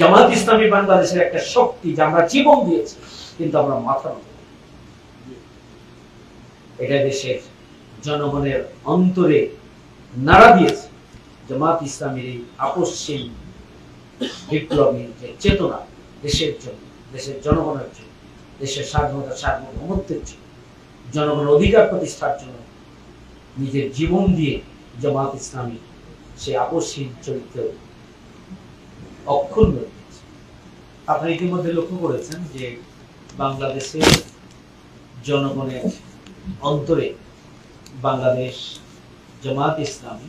জামাত ইসলামী বাংলাদেশের একটা শক্তি যা আমরা জীবন দিয়েছি, কিন্তু আমরা মাথা এটা দেশের জনগণের অন্তরে নাড়া দিয়েছে। জামাত ইসলামের এই আপসীন বিপ্লবী যে চেতনা দেশের জন্য, দেশের জনগণের জন্য, দেশের স্বাধীনতা, সার্বভৌমত্বের জন্য, জনগণের অধিকার প্রতিষ্ঠার জন্য নিজের জীবন দিয়ে জামাত ইসলামী সে আপসীন চরিত্র অক্ষুণ্ণ রেখেছে আপনারা ইতিমধ্যে লক্ষ্য করেছেন যে বাংলাদেশের জনগণের অন্তরে বাংলাদেশ জামাত ইসলামী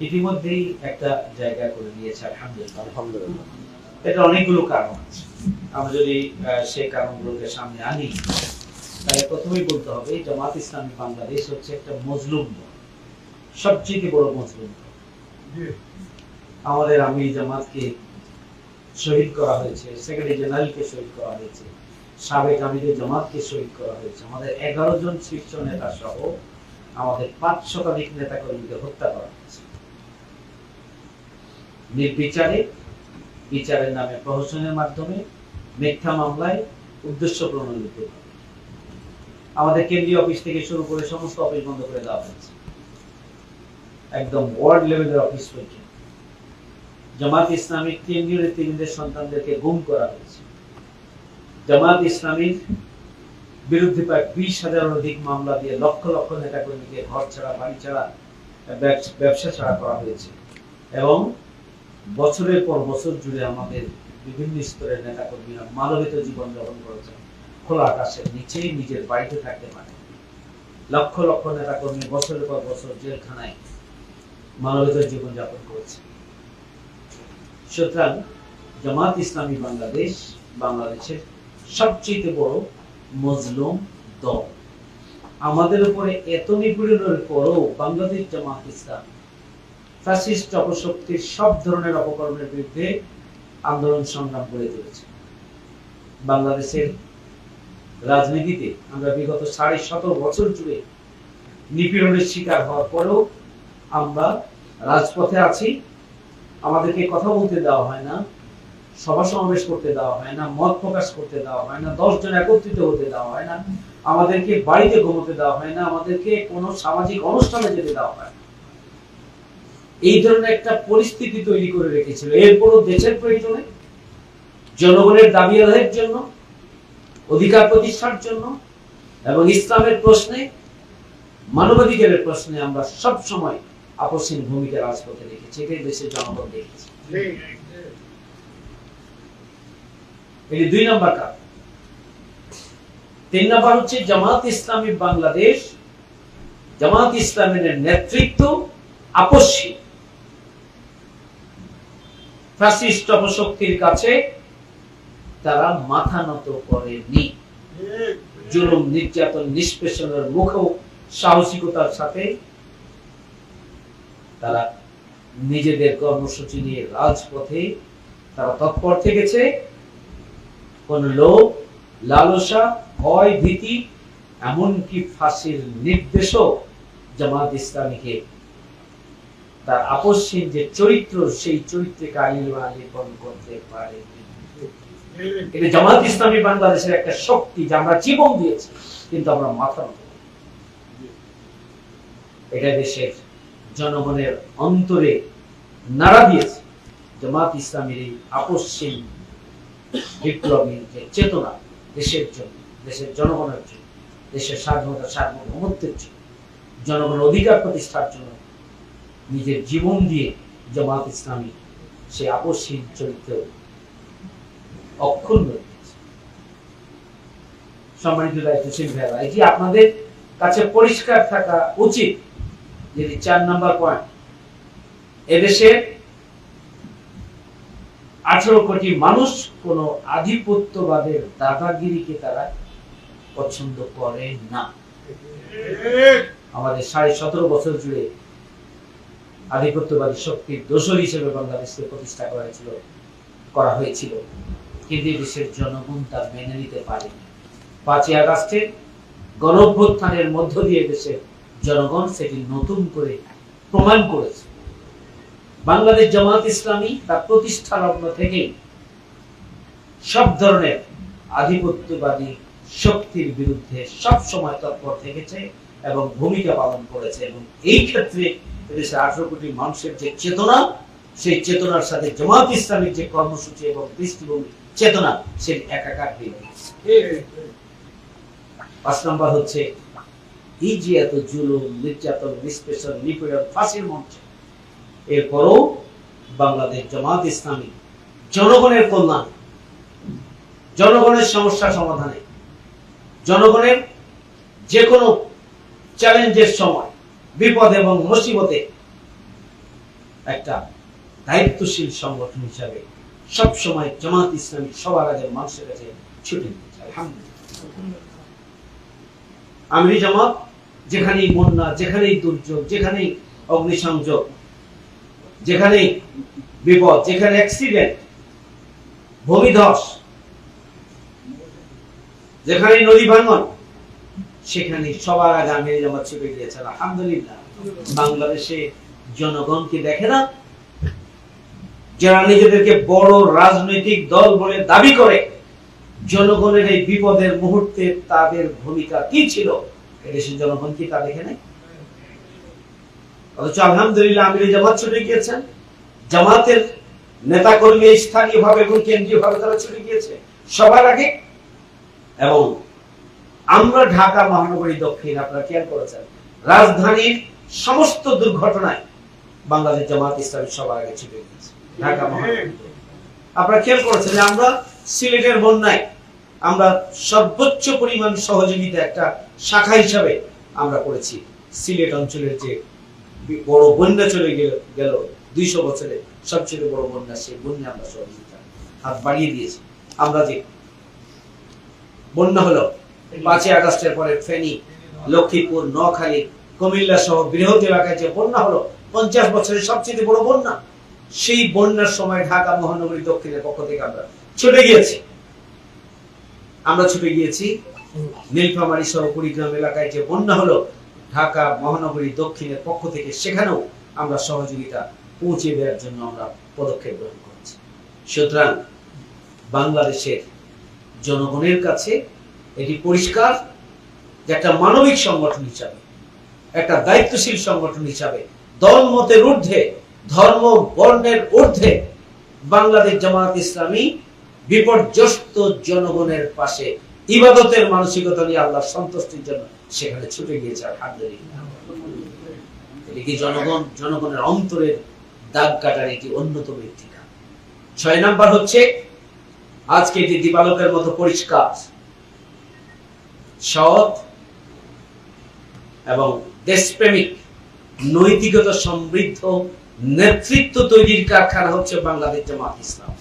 ইতিমধ্যেই একটা জায়গা করে নিয়েছে আলহামদুলিল্লাহ। আলহামদুলিল্লাহ। এটা অনেকগুলো কারণ আছে। আমরা যদি আহ, সেই কারণগুলোকে সামনে আনি তাহলে প্রথমেই বলতে হবে জামাত ইসলামী বাংলাদেশ হচ্ছে একটা মজলুম দল সবচেয়ে বড় মজলুম দল। আমাদের আমির জামাতকে শহীদ করা হয়েছে, সেক্রেটারি জেনারেলকে শহীদ করা হয়েছে, সাবেক আমিরের জামাতকে শহীদ করা হয়েছে, আমাদের এগারো জন শীর্ষ নেতা সহ আমাদের পাঁচ শতাধিক নেতা কর্মীকে হত্যা করা হয়েছে। নির্বিচারে বিচারের নামে প্রহসনের মাধ্যমে মিথ্যা মামলায় উদ্দেশ্য প্রণোদিত আমাদের কেন্দ্রীয় অফিস থেকে শুরু করে সমস্ত অফিস বন্ধ করে দেওয়া হয়েছে। একদম ওয়ার্ড লেভেলের অফিস পর্যন্ত। জামাত ইসলামিক কেন্দ্রীয় নেতৃবৃন্দের সন্তানদেরকে গুম করা হয়েছে। জামাত ইসলামীর বিরুদ্ধে প্রায় বিশ হাজারের অধিক মামলা দিয়ে লক্ষ লক্ষ নেতা কর্মীকে ঘর ছাড়া, বাড়ি ছাড়া, ব্যবসা ছাড়া করা হয়েছে। এবং বছরের পর বছর জুড়ে আমাদের বিভিন্ন স্তরের নেতা কর্মীরা মানবিত জীবন যাপন করেছেন। খোলা আকাশের নিচেই নিজের বাড়িতে থাকতে পারে লক্ষ লক্ষ নেতা কর্মী বছরের পর বছর জেলখানায় মানবিত জীবন যাপন করেছে সুতরাং জামাত ইসলামী বাংলাদেশ, বাংলাদেশের সবচেয়ে বড় মজলুম দল। আমাদের উপরে এত নিপীড়নের পরও বাংলাদেশ জামাত ইসলাম ফ্যাসিস্ট অপশক্তির সব ধরনের অপকর্মের বিরুদ্ধে আন্দোলন সংগ্রাম করে চলেছে বাংলাদেশের রাজনীতিতে আমরা বিগত সাড়ে সতেরো বছর জুড়ে নিপীড়নের শিকার হওয়ার পরেও আমরা রাজপথে আছি। আমাদেরকে কথা বলতে দেওয়া হয় না, সভা সমাবেশ করতে দেওয়া হয় না, মত প্রকাশ করতে দেওয়া হয় না দশ জন একত্রিত হতে দেওয়া হয় না, আমাদেরকে বাড়িতে ঘুমোতে দেওয়া হয় না, আমাদেরকে কোনো সামাজিক অনুষ্ঠানে যেতে দেওয়া হয় না। এই ধরনের একটা পরিস্থিতি তৈরি করে রেখেছিল এরপরও দেশের প্রয়োজনে, জনগণের দাবি আদায়ের জন্য, অধিকার প্রতিষ্ঠার জন্য এবং ইসলামের প্রশ্নে, মানবাধিকারের প্রশ্নে আমরা সব সময় আপসীন ভূমিকা রাজপথে রেখেছি এটাই দেশের জনগণ দেখেছে। এটি দুই নম্বর কারণ তিন নম্বর হচ্ছে জামাত ইসলামী বাংলাদেশ জামাত ইসলামের নেতৃত্ব আপসী ফ্যাসিস্ট অপশক্তির কাছে তারা মাথা নত করেনি। জুলুম নির্যাতন নিষ্পেষণের মুখেও সাহসিকতার সাথে তারা নিজেদের কর্মসূচি নিয়ে রাজপথে তারা তৎপর থেকেছে। কোন লোভ, লালসা, ভয়, ভীতি, এমনকি ফাঁসির নির্দেশও জামাত ইসলামীকে তার আপসহীন যে চরিত্র, সেই চরিত্রে কালিমা করতে পারে। এটা জামাত ইসলামী বাংলাদেশের একটা শক্তি যা আমরা জীবন দিয়েছি, কিন্তু আমরা মাথা এটা দেশের জনগণের অন্তরে নাড়া দিয়েছে জামাত ইসলামের এই আপসহীন বিপ্লবী যে চেতনা দেশের জন্য, দেশের জনগণের জন্য, দেশের স্বাধীনতা, সার্বভৌমত্বের জন্য, জনগণের অধিকার প্রতিষ্ঠার জন্য নিজের জীবন দিয়ে জামাত ইসলামী সে আপসহীন চরিত্র অক্ষুণ্ণ। সম্মানিত দায়িত্বশীল ভাইরা এটি আপনাদের কাছে পরিষ্কার থাকা উচিত যেটি চার নাম্বার পয়েন্ট এদেশের আঠারো কোটি মানুষ কোন আধিপত্যবাদের দাদাগিরিকে তারা পছন্দ করে না। আমাদের সাড়ে সতেরো বছর জুড়ে আধিপত্যবাদী শক্তির দোষর হিসেবে বাংলাদেশকে প্রতিষ্ঠা করা হয়েছিল করা হয়েছিল। কিন্তু দেশের জনগণ তা মেনে নিতে পারেনি। পাঁচই আগস্টে গণঅভ্যুত্থানের মধ্য দিয়ে দেশের জনগণ সেটি নতুন করে প্রমাণ করেছে। বাংলাদেশ জামাত ইসলামী তার প্রতিষ্ঠা লগ্ন থেকেই সব ধরনের আধিপত্যবাদী শক্তির বিরুদ্ধে সব সময় তৎপর থেকেছে এবং ভূমিকা পালন করেছে এবং এই ক্ষেত্রে এদেশের আঠারো কোটি মানুষের যে চেতনা, সেই চেতনার সাথে জামাত ইসলামের যে কর্মসূচি এবং দৃষ্টিভঙ্গি, চেতনা সে একাকার পাঁচ নম্বর হচ্ছে এই যে এত জুলুম নির্যাতন নিষ্পেষণ নিপীড়ন ফাঁসির মঞ্চে। এরপরও বাংলাদেশ জামাত ইসলামী জনগণের কল্যাণ জনগণের সমস্যা সমাধানে জনগণের যে কোনো চ্যালেঞ্জের সময় বিপদ এবং মুসিবতে একটা দায়িত্বশীল সংগঠন হিসাবে সব সময় জামাত ইসলামী সবার আগে মানুষের কাছে ছুটে দিচ্ছে আলহামদুলিল্লাহ। আমিরি জামাত যেখানেই বন্যা, যেখানেই দুর্যোগ, যেখানেই অগ্নিসংযোগ, যেখানেই বিপদ, যেখানে অ্যাক্সিডেন্ট ভূমিধস, যেখানেই নদী ভাঙন সেখানে সবার আগে আমিরি জামাত ছুটে গিয়েছে। আলহামদুলিল্লাহ, বাংলাদেশে জনগণকে দেখে না, যারা নিজেদেরকে বড় রাজনৈতিক দল বলে দাবি করে, জনগণের এই বিপদের মুহূর্তে তাদের ভূমিকা কি ছিল? এদেশের জনগণ কি তা দেখে নাই অথচ আলহামদুলিল্লাহ আমির জামাত ছুটে গিয়েছেন জামাতের নেতা কর্মী স্থানীয় ভাবে এবং কেন্দ্রীয় ভাবে তারা ছুটে গিয়েছে সবার আগে। এবং আমরা ঢাকা মহানগরী দক্ষিণ, আপনারা খেয়াল করেছেন, রাজধানীর সমস্ত দুর্ঘটনায় বাংলাদেশ জামাত ইসলামী সবার আগে ছুটে গিয়েছে। ঢাকা মহানগরী। আপনারা খেয়াল করেছেন আমরা সিলেটের বন্যায় আমরা সর্বোচ্চ পরিমাণ সহযোগিতা একটা শাখা হিসাবে আমরা করেছি। সিলেট অঞ্চলের যে বড় বন্যা চলে গেল গেল দুইশো বছরে সবচেয়ে বড় বন্যা, সেই বন্যা আমরা সহযোগিতা হাত বাড়িয়ে দিয়েছি। আমরা যে বন্যা হলো পাঁচই আগস্টের পরে ফেনী, লক্ষ্মীপুর, নোয়াখালী, কুমিল্লা সহ বৃহৎ এলাকায় যে বন্যা হলো, পঞ্চাশ বছরের সবচেয়ে বড় বন্যা, সেই বন্যার সময় ঢাকা মহানগরী দক্ষিণের পক্ষ থেকে আমরা ছুটে গিয়েছি। আমরা ছুটে গিয়েছি নীলফামারী সহ কুড়িগ্রাম এলাকায় যে বন্যা হলো, ঢাকা, মহানগরী, দক্ষিণের পক্ষ থেকে সেখানেও আমরা সহযোগিতা পৌঁছে দেওয়ার জন্য আমরা পদক্ষেপ গ্রহণ করেছি। সুতরাং বাংলাদেশের জনগণের কাছে এটি পরিষ্কার যে একটা মানবিক সংগঠন হিসাবে, একটা দায়িত্বশীল সংগঠন হিসাবে, দল মতের ঊর্ধ্বে, ধর্ম বর্ণের ঊর্ধ্বে বাংলাদেশ জামাত ইসলামী বিপর্যস্ত জনগণের পাশে ইবাদতের মানসিকতা নিয়ে আল্লাহর সন্তুষ্টির জন্য সেখানে ছুটে গিয়েছে আলহামদুলিল্লাহ এটি কি জনগণ? জনগণের অন্তরের দাগ কাটার একটি অন্যতম একটি কাজ। ছয় নাম্বার হচ্ছে, আজকে এটি দিবালকের মতো পরিষ্কার, সৎ এবং দেশপ্রেমিক, নৈতিকতা সমৃদ্ধ নেতৃত্ব তৈরির কারখানা হচ্ছে বাংলাদেশ জামাত ইসলাম।